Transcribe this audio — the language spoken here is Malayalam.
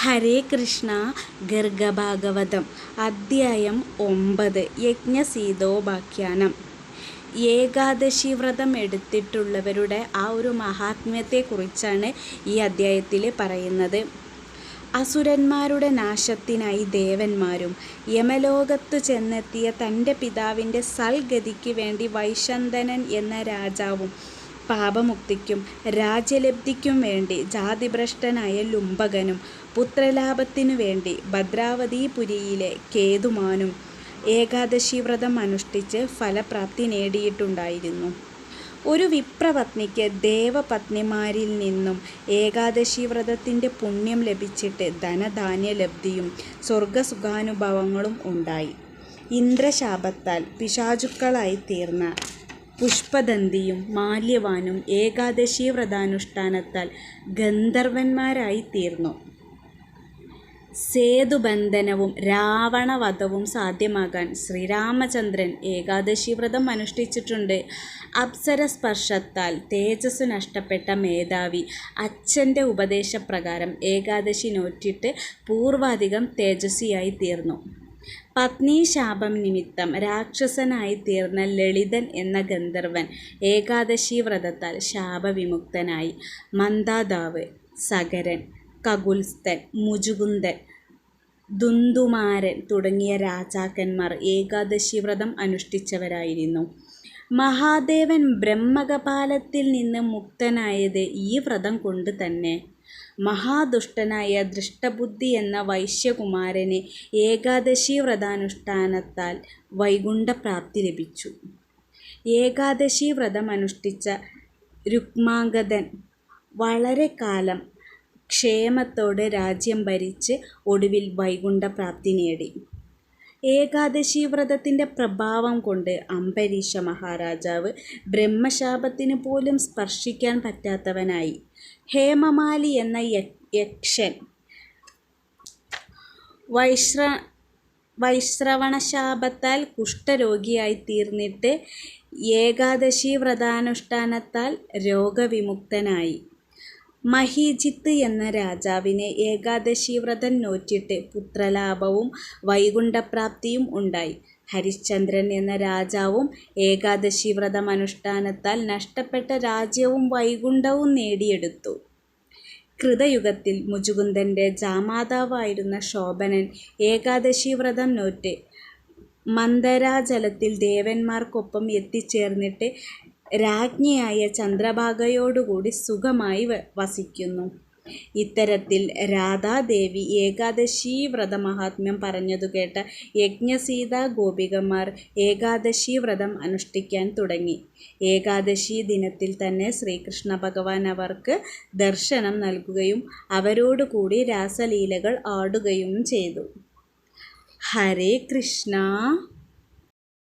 ഹരേ കൃഷ്ണ ഗർഗഭാഗവതം അദ്ധ്യായം ഒമ്പത് യജ്ഞസീതോപാഖ്യാനം ഏകാദശി വ്രതം എടുത്തിട്ടുള്ളവരുടെ ആ ഒരു മഹാത്മ്യത്തെക്കുറിച്ചാണ് ഈ അദ്ധ്യായത്തിൽ പറയുന്നത്. അസുരന്മാരുടെ നാശത്തിനായി ദേവന്മാരും യമലോകത്ത് ചെന്നെത്തിയ തന്റെ പിതാവിന്റെ സൽഗതിക്ക് വേണ്ടി വൈശന്തനൻ എന്ന രാജാവും പാപമുക്തിക്കും രാജ്യലബ്ധിക്കും വേണ്ടി ജാതിഭ്രഷ്ടനായ ലുംബകനും പുത്രലാഭത്തിനു വേണ്ടി ഭദ്രാവതിപുരിയിലെ കേതുമാനും ഏകാദശി വ്രതം അനുഷ്ഠിച്ച് ഫലപ്രാപ്തി നേടിയിട്ടുണ്ടായിരുന്നു. ഒരു വിപ്രപത്നിക്ക് ദേവപത്നിമാരിൽ നിന്നും ഏകാദശി വ്രതത്തിന്റെ പുണ്യം ലഭിച്ചിട്ട് ധനധാന്യ ലബ്ധിയും സ്വർഗസുഖാനുഭവങ്ങളും ഉണ്ടായി. ഇന്ദ്രശാപത്താൽ പിശാചുക്കളായി തീർന്ന പുഷ്പദന്തിയും മാല്യവാനും ഏകാദശി വ്രതാനുഷ്ഠാനത്താൽ ഗന്ധർവന്മാരായി തീർന്നു സേതുബന്ധനവും രാവണവധവും സാധ്യമാകാൻ ശ്രീരാമചന്ദ്രൻ ഏകാദശി വ്രതം അനുഷ്ഠിച്ചിട്ടുണ്ട്. അപ്സരസ്പർശത്താൽ തേജസ് നഷ്ടപ്പെട്ട മേധാവി അച്ഛന്റെ ഉപദേശപ്രകാരം ഏകാദശി നോറ്റിട്ട് പൂർവാധികം തേജസ്വിയായി തീർന്നു പത്നീശാപം നിമിത്തം രാക്ഷസനായി തീർന്ന ലളിതൻ എന്ന ഗന്ധർവൻ ഏകാദശി വ്രതത്താൽ ശാപവിമുക്തനായി. മന്ദാതാവ് സകരൻ കകുൽസ്ഥൻ മുജുകുന്ദൻ ദുന്ദുമാരൻ തുടങ്ങിയ രാജാക്കന്മാർ ഏകാദശി വ്രതം അനുഷ്ഠിച്ചവരായിരുന്നു. മഹാദേവൻ ബ്രഹ്മകപാലത്തിൽ നിന്ന് മുക്തനായത് ഈ വ്രതം കൊണ്ട് തന്നെ. മഹാദുഷ്ടനായ ദൃഷ്ടബുദ്ധി എന്ന വൈശ്യകുമാരന് ഏകാദശി വ്രതാനുഷ്ഠാനത്താൽ വൈകുണ്ഠപ്രാപ്തി ലഭിച്ചു. ഏകാദശി വ്രതം അനുഷ്ഠിച്ച രുക്മാംഗദൻ വളരെ കാലം ക്ഷേമത്തോടെ രാജ്യം ഭരിച്ച് ഒടുവിൽ വൈകുണ്ഠപ്രാപ്തി നേടി. ഏകാദശി വ്രതത്തിന്റെ പ്രഭാവം കൊണ്ട് അംബരീഷ മഹാരാജാവ് ബ്രഹ്മശാപത്തിന് പോലും സ്പർശിക്കാൻ പറ്റാത്തവനായി. ഹേമമാലി എന്ന യക്ഷൻ വൈശ്ര വൈശ്രവണശാപത്താൽ കുഷ്ഠരോഗിയായി തീർന്നിട്ട് ഏകാദശി വ്രതാനുഷ്ഠാനത്താൽ രോഗവിമുക്തനായി. മഹീജിത്ത് എന്ന രാജാവിനെ ഏകാദശി വ്രതം നോറ്റിട്ട് പുത്രലാഭവും വൈകുണ്ഠപ്രാപ്തിയും ഉണ്ടായി. ഹരിശ്ചന്ദ്രൻ എന്ന രാജാവും ഏകാദശി വ്രതം അനുഷ്ഠാനത്താൽ നഷ്ടപ്പെട്ട രാജ്യവും വൈകുണ്ഠവും നേടിയെടുത്തു. കൃതയുഗത്തിൽ മുജുകുന്ദന്റെ ജാമാതാവായിരുന്ന ശോഭനൻ ഏകാദശി വ്രതം നോറ്റ് മന്ദരാജലത്തിൽ ദേവന്മാർക്കൊപ്പം എത്തിച്ചേർന്നിട്ട് രാജ്ഞിയായ ചന്ദ്രഭാഗയോടുകൂടി സുഖമായി വസിക്കുന്നു. ഇത്തരത്തിൽ രാധാദേവി ഏകാദശി വ്രതമഹാത്മ്യം പറഞ്ഞതു കേട്ട യജ്ഞസീത ഗോപികമാർ ഏകാദശി വ്രതം അനുഷ്ഠിക്കാൻ തുടങ്ങി. ഏകാദശി ദിനത്തിൽ തന്നെ ശ്രീകൃഷ്ണ ഭഗവാൻ അവർക്ക് ദർശനം നൽകുകയും അവരോടുകൂടി രാസലീലകൾ ആടുകയും ചെയ്തു. ഹരേ കൃഷ്ണ!